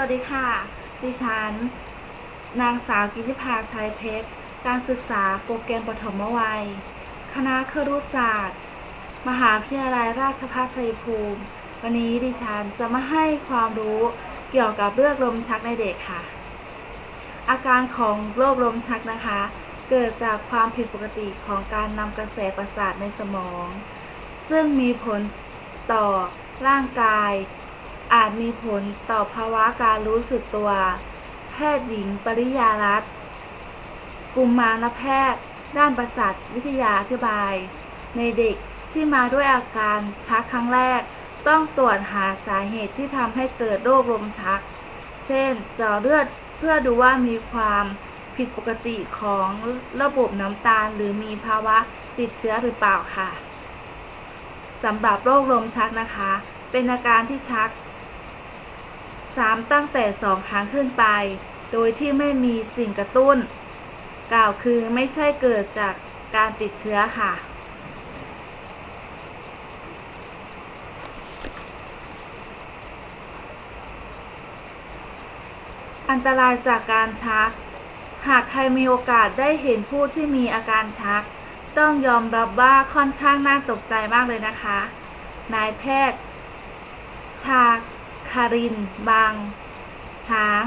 วัสดีค่ะ ดิฉัน นางสาวกิติภาชัยเพชร การศึกษาโปรแกรมปฐมวัย คณะครุศาสตร์ มหาวิทยาลัยราชภัฏชัยภูมิ วันนี้ดิฉันจะมาให้ความรู้เกี่ยวกับเรื่องลมชักในเด็กค่ะ อาการของโรคลมชักนะคะ เกิดจากความผิดปกติของการนำกระแสประสาทในสมอง ซึ่งมีผลต่อร่างกาย อาจมีผลต่อภาวะการรู้สึกตัว แพทย์หญิงปริยารัตน์กุมมารแพทย์ ด้านประสาทวิทยาอธิบาย ในเด็กที่มาด้วยอาการชักครั้งแรก ต้องตรวจหาสาเหตุที่ทำให้เกิดโรคลมชัก เช่นเจาะเลือดเพื่อดูว่ามีความผิดปกติของระบบน้ำตาล หรือมีภาวะติดเชื้อหรือเปล่าค่ะสำหรับโรคลมชักนะคะ เป็นอาการที่ชัก 3 ตั้งแต่ 2 ครั้งขึ้นไป โดยที่ไม่มีสิ่งกระตุ้น กล่าวคือไม่ใช่เกิดจากการติดเชื้อค่ะ อันตรายจากการชัก หากใครมีโอกาสได้เห็นผู้ที่มีอาการชัก ต้องยอมรับว่าค่อนข้างน่าตกใจมากเลยนะคะ นายแพทย์ชา คาริน บาง ช้าง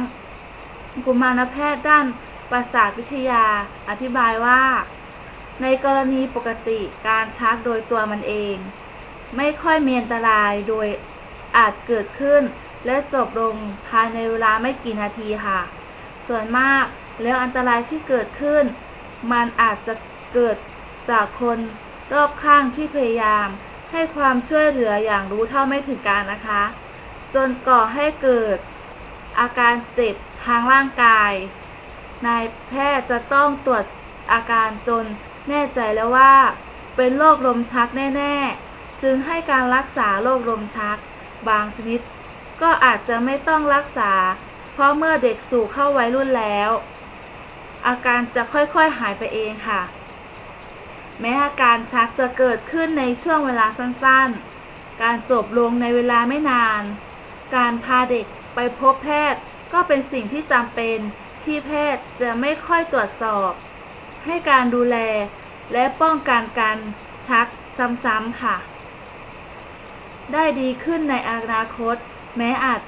กุมารแพทย์ด้านประสาทวิทยาอธิบายว่า ในกรณีปกติการชักโดยตัวมันเอง ไม่ค่อยมีอันตรายโดยอาจเกิดขึ้น และจบลงภายในเวลาไม่กี่นาทีค่ะ ส่วนมากแล้วอันตรายที่เกิดขึ้น มันอาจจะเกิดจากคนรอบข้างที่พยายาม ให้ความช่วยเหลืออย่างรู้เท่าไม่ถึงการนะคะ จนก่อให้เกิดอาการเจ็บทางร่างกาย นายแพทย์จะต้องตรวจอาการจนแน่ใจแล้วว่า เป็นโรคลมชักแน่ ๆ จึงให้การรักษาโรคลมชัก บางชนิด ก็อาจจะไม่ต้องรักษา เพราะเมื่อเด็กสู่เข้าวัยรุ่นแล้ว อาการจะค่อยๆหายไปเองค่ะ แม้อาการชักจะเกิดขึ้นในช่วงเวลาสั้นๆ การจบลงในเวลาไม่นาน การพาเด็กไปพบแพทย์ ก็เป็นสิ่งที่จำเป็นที่แพทย์จะไม่ค่อยตรวจสอบ ให้การดูแลและป้องกันการชักซ้ำๆค่ะ ได้ดีขึ้นในอนาคต แม้อาจ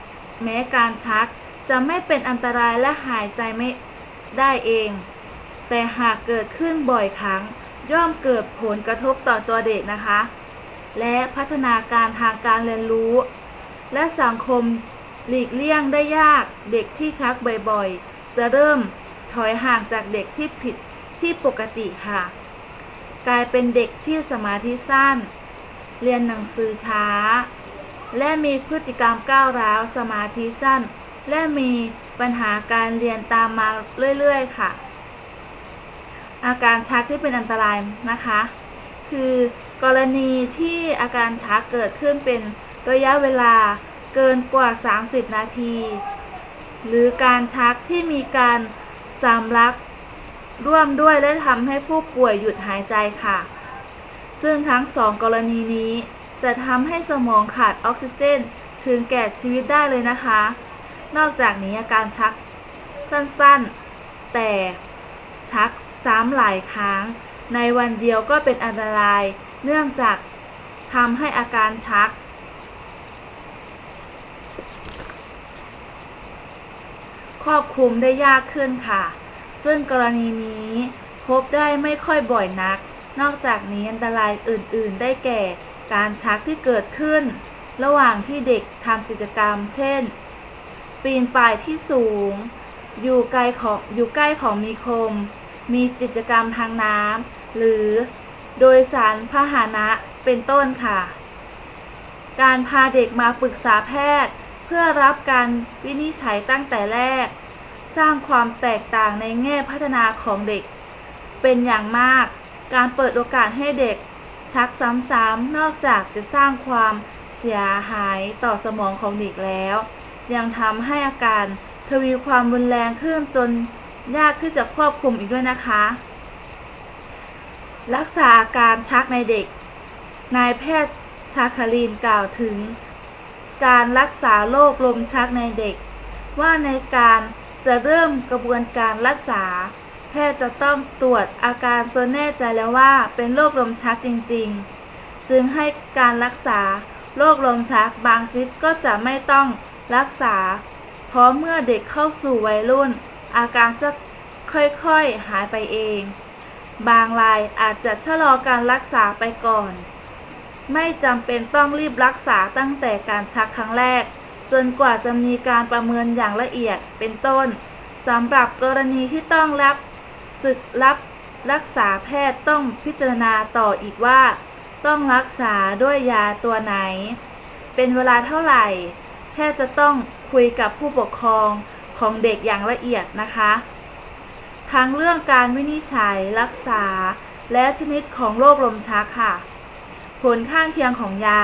แม้การชักจะไม่เป็นอันตรายและหายใจไม่ได้เอง แต่หากเกิดขึ้นบ่อยครั้ง ย่อมเกิดผลกระทบต่อตัวเด็กนะคะ และพัฒนาการทางการเรียนรู้ และสังคมหลีกเลี่ยงได้ยากเด็กที่ชักบ่อยๆ จะเริ่มถอยห่างจากเด็กที่ผิดที่ปกติค่ะ กลายเป็นเด็กที่สมาธิสั้น เรียนหนังสือช้า และมีพฤติกรรมก้าวร้าวสมาธิสั้น และมีปัญหาการเรียนตามมาเรื่อยๆค่ะ อาการชักที่เป็นอันตรายนะคะ คือกรณีที่อาการชักเกิดขึ้นเป็น ระยะเวลาเกินกว่า 30 นาที หรือการชักที่มีการสำลักร่วมด้วยและทำให้ผู้ป่วยหยุดหายใจค่ะ ซึ่งทั้งสองกรณีนี้จะทำให้สมองขาดออกซิเจนถึงแก่ชีวิตได้เลยนะคะ นอกจากนี้อาการชักสั้นๆ แต่ชักซ้ำหลายครั้ง ในวันเดียวก็เป็นอันตราย เนื่องจากทำให้อาการชัก ครอบคลุมได้ยากขึ้นค่ะ ซึ่งกรณีนี้พบได้ไม่ค่อยบ่อยนัก นอกจากนี้อันตรายอื่น ๆ ได้แก่ การชักที่เกิดขึ้น ระหว่างที่เด็กทำกิจกรรม เช่น ปีนป่ายที่สูง อยู่ไกลของอยู่ใกล้ของมีคม มีกิจกรรมทางน้ำหรือโดยสารพาหนะเป็นต้นค่ะ การพาเด็กมาปรึกษาแพทย์ พื่อรับการวินิจฉัยตั้งแต่แรก สร้างความแตกต่างในแง่พัฒนาของเด็ก เป็นอย่างมาก การเปิดโอกาสให้เด็ก ชักซ้ำๆนอกจากจะสร้างความเสียหายต่อสมองของเด็กแล้ว ยังทำให้อาการทวีความรุนแรงขึ้นจนยากที่จะควบคุมอีกด้วยนะคะ รักษาอาการชักในเด็ก นายแพทย์ชาคารินกล่าวถึง การรักษาโรคลมชักในเด็ก ว่าในการจะเริ่มกระบวนการรักษา แพทย์จะต้องตรวจอาการจนแน่ใจแล้วว่าเป็นโรคลมชักจริง ๆ จึงให้การรักษาโรคลมชักบางชนิดก็จะไม่ต้องรักษา เพราะเมื่อเด็กเข้าสู่วัยรุ่น อาการจะค่อยๆหายไปเอง บางรายอาจจะชะลอการรักษาไปก่อน ไม่จำเป็นต้องรีบรักษาตั้งแต่การชักครั้งแรก จนกว่าจะมีการประเมินอย่างละเอียดเป็นต้นสำหรับกรณีที่ต้องรับศึกรับรักษาแพทย์ต้องพิจารณาต่ออีกว่า ต้องรักษาด้วยยาตัวไหน เป็นเวลาเท่าไหร่ แพทย์จะต้องคุยกับผู้ปกครองของเด็กอย่างละเอียดนะคะ ทั้งเรื่องการวินิจฉัยรักษาและชนิดของโรคลมชักค่ะ ผลข้างเคียงของยา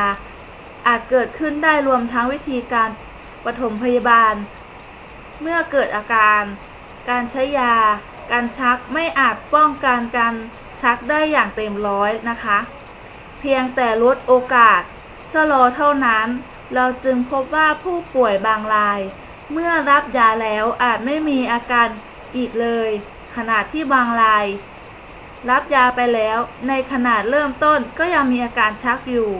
อาจเกิดขึ้นได้รวมทั้งวิธีการปฐมพยาบาล เมื่อเกิดอาการ การใช้ยา การชักไม่อาจป้องกันการชักได้อย่างเต็มร้อยนะคะ เพียงแต่ลดโอกาสชะลอเท่านั้น เราจึงพบว่าผู้ป่วยบางราย เมื่อรับยาแล้วอาจไม่มีอาการอีกเลย ขณะที่บางราย รับยาไปแล้ว ในขนาดเริ่มต้นก็ยังมีอาการชักอยู่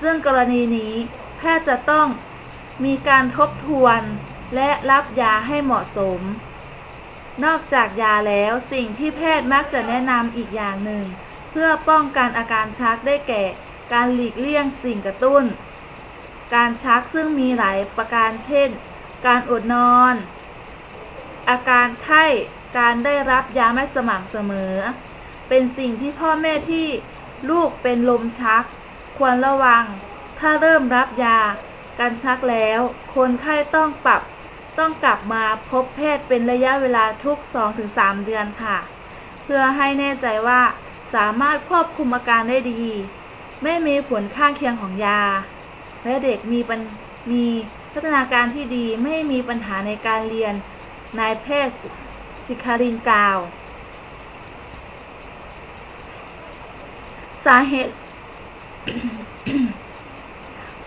ซึ่งกรณีนี้แพทย์จะต้องมีการทบทวนและรับยาให้เหมาะสม นอกจากยาแล้วสิ่งที่แพทย์มักจะแนะนำอีกอย่างหนึ่ง เพื่อป้องกันอาการชักได้แก่ การหลีกเลี่ยงสิ่งกระตุ้น การชักซึ่งมีหลายประการเช่น การอดนอน อาการไข้ การได้รับยาไม่สม่ำเสมอ เป็นสิ่งที่พ่อแม่ที่ลูกเป็นลมชัก ควรระวัง ถ้าเริ่มรับยาการชักแล้ว คนไข้ต้องปรับต้องกลับมาพบแพทย์เป็นระยะเวลาทุก 2-3 เดือนค่ะ เพื่อให้แน่ใจว่าสามารถควบคุมอาการได้ดี ไม่มีผลข้างเคียงของยา และเด็กมีปัญมีพัฒนาการที่ดีไม่มีปัญหาในการเรียน นายแพทย์สิคารินกล่าว สาเหตุ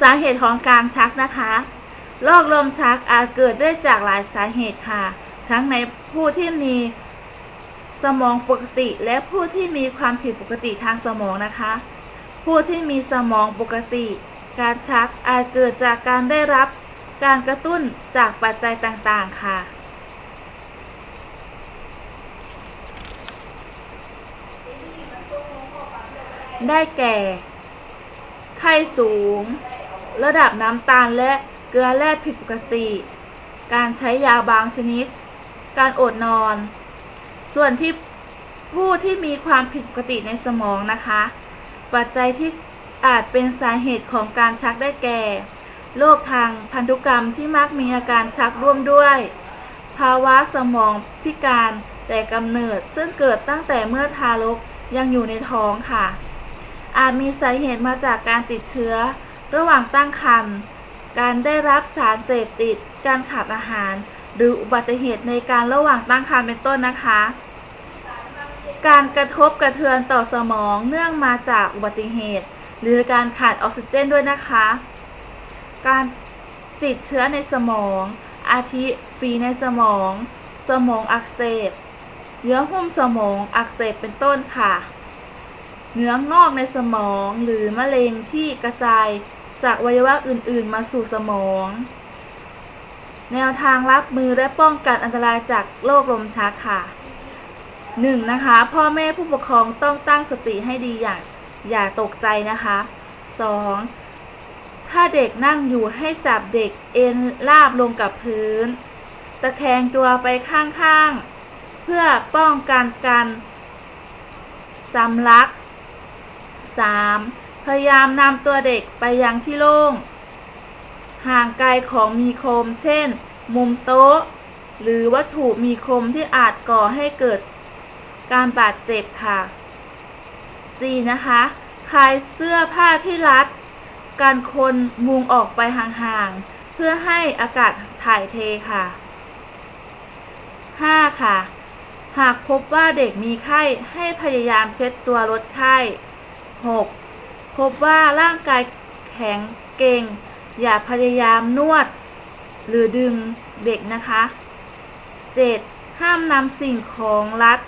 สาเหตุของการชักนะคะโรคลมชักอาจเกิดได้จากหลายสาเหตุค่ะ ทั้งในผู้ที่มีสมองปกติและผู้ที่มีความผิดปกติทางสมองนะคะ ผู้ที่มีสมองปกติ การชักอาจเกิดจากการได้รับการกระตุ้นจากปัจจัยต่างๆค่ะ ได้แก่ ไข้สูง ระดับน้ำตาลและเกลือแร่ผิดปกติ การใช้ยาบางชนิด การอดนอน ส่วนที่ผู้ที่มีความผิดปกติในสมองนะคะ ปัจจัยที่อาจเป็นสาเหตุของการชักได้แก่ โรคทางพันธุกรรมที่มักมีอาการชักร่วมด้วย ภาวะสมองพิการแต่กำเนิดซึ่งเกิดตั้งแต่เมื่อทารกยังอยู่ในท้องค่ะ อาจมีสาเหตุมาจากการติดเชื้อ ระหว่างตั้งครรภ์การได้รับสารเสพติด การขาดอาหาร หรืออุบัติเหตุในการระหว่างตั้งครรภ์เป็นต้นนะคะ การกระทบกระเทือนต่อสมองเนื่องมาจากอุบัติเหตุ หรือการขาดออกซิเจนด้วยนะคะ การติดเชื้อในสมอง อาทิฝีในสมอง สมองอักเสบ เยื่อหุ้มสมองอักเสบเป็นต้นค่ะ เนื้องอกในสมองหรือมะเร็งที่กระจายจากวัยวะอื่น ๆ มาสู่สมอง แนวทางรับมือและป้องกันอันตรายจากโรคลมชักค่ะ 1. นะคะ พ่อแม่ผู้ปกครองต้องตั้งสติให้ดีอย่าอย่าตกใจนะคะ 2. ถ้าเด็กนั่งอยู่ให้จับเด็กเอ็นราบลงกับพื้น ตะแคงตัวไปข้าง ๆ เพื่อป้องกันการสำลัก 3. พยายามนำตัวเด็กไปยังที่โล่ง ห่างไกลของมีคม เช่น มุมโต๊ะ หรือวัตถุมีคมที่อาจก่อให้เกิดการบาดเจ็บค่ะ 4. นะคะคลายเสื้อผ้าที่รัด การคนมุงออกไปห่างๆ เพื่อให้อากาศถ่ายเทค่ะ 5. ค่ะ หากพบว่าเด็กมีไข้ให้พยายามเช็ดตัวลดไข้ 6. พบว่าร่างกายแข็งเกร็งอย่าพยายามนวด หรือดึงเด็กนะคะ 7. ห้ามนำสิ่งของรัด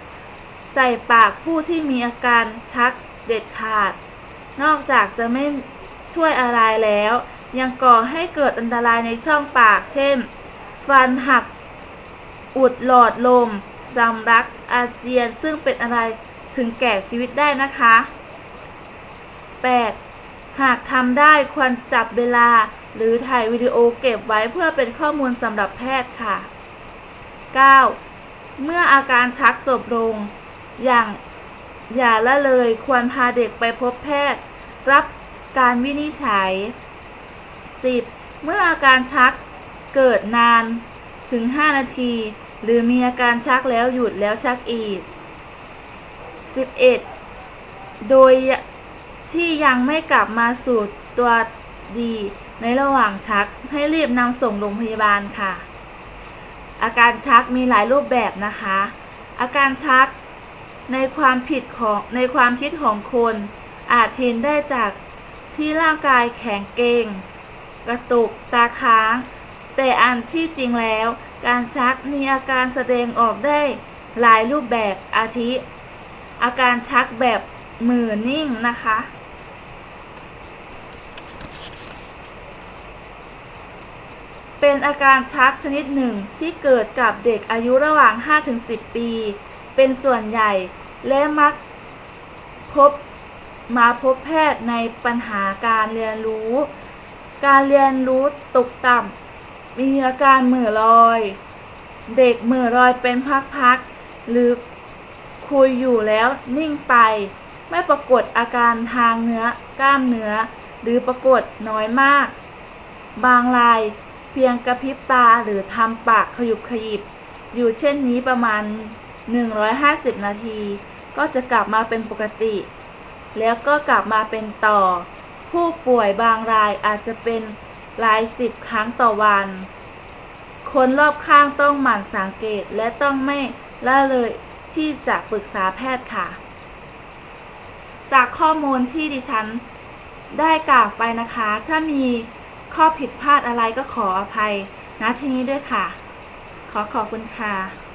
ใส่ปากผู้ที่มีอาการชักเด็ดขาด นอกจากจะไม่ช่วยอะไรแล้ว ยังก่อให้เกิดอันตรายในช่องปาก เช่น ฟันหัก อุดหลอดลมสำลักอาเจียนซึ่งเป็นอะไรถึงแก่ชีวิตได้นะคะ 8. หากทำได้ควรจับเวลา หรือถ่ายวิดีโอเก็บไว้เพื่อเป็นข้อมูลสำหรับแพทย์ค่ะ 9. เมื่ออาการชักจบลง อย่างอย่าละเลยควรพาเด็กไปพบแพทย์ รับการวินิจฉัย 10. เมื่ออาการชักเกิดนานถึง 5 นาที หรือมีอาการชักแล้วหยุดแล้วชักอีก 11. โดย ที่ยังไม่กลับมาสู่ตัวดีในระหว่างชักให้รีบนำส่งโรงพยาบาลค่ะ อาการชักมีหลายรูปแบบนะคะ อาการชักในความผิดของในความคิดของคน อาจเห็นได้จากที่ร่างกายแข็งเกร็งกระตุกตาค้าง แต่อันที่จริงแล้ว การชักมีอาการแสดงออกได้หลายรูปแบบอาทิ อาการชักแบบมือนิ่งนะคะ เป็นอาการชักชนิดหนึ่งที่เกิดกับเด็กอายุระหว่าง 5-10 ปี เป็นส่วนใหญ่และมักพบมาพบแพทย์ในปัญหาการเรียนรู้ การเรียนรู้ตกต่ำ มีอาการเหม่อลอย เด็กเหม่อลอยเป็นพักๆ หรือคุยอยู่แล้วนิ่งไป ไม่ปรากฏอาการทางเนื้อกล้ามเนื้อ หรือปรากฏน้อยมาก บางราย พียงกระพริบตาหรือทำปากขยุบขยิบ อยู่เช่นนี้ประมาณ 150 นาที ก็จะกลับมาเป็นปกติ แล้วก็กลับมาเป็นต่อ ผู้ป่วยบางรายอาจจะเป็นรายสิบครั้งต่อวัน คนรอบข้างต้องหมั่นสังเกตและต้องไม่ละเลยที่จะปรึกษาแพทย์ค่ะ จากข้อมูลที่ดิฉันได้กล่าวไปนะคะ ถ้ามี ข้อผิดพลาดอะไรก็ขออภัยณที่นี้ด้วยค่ะ ขอขอบคุณค่ะ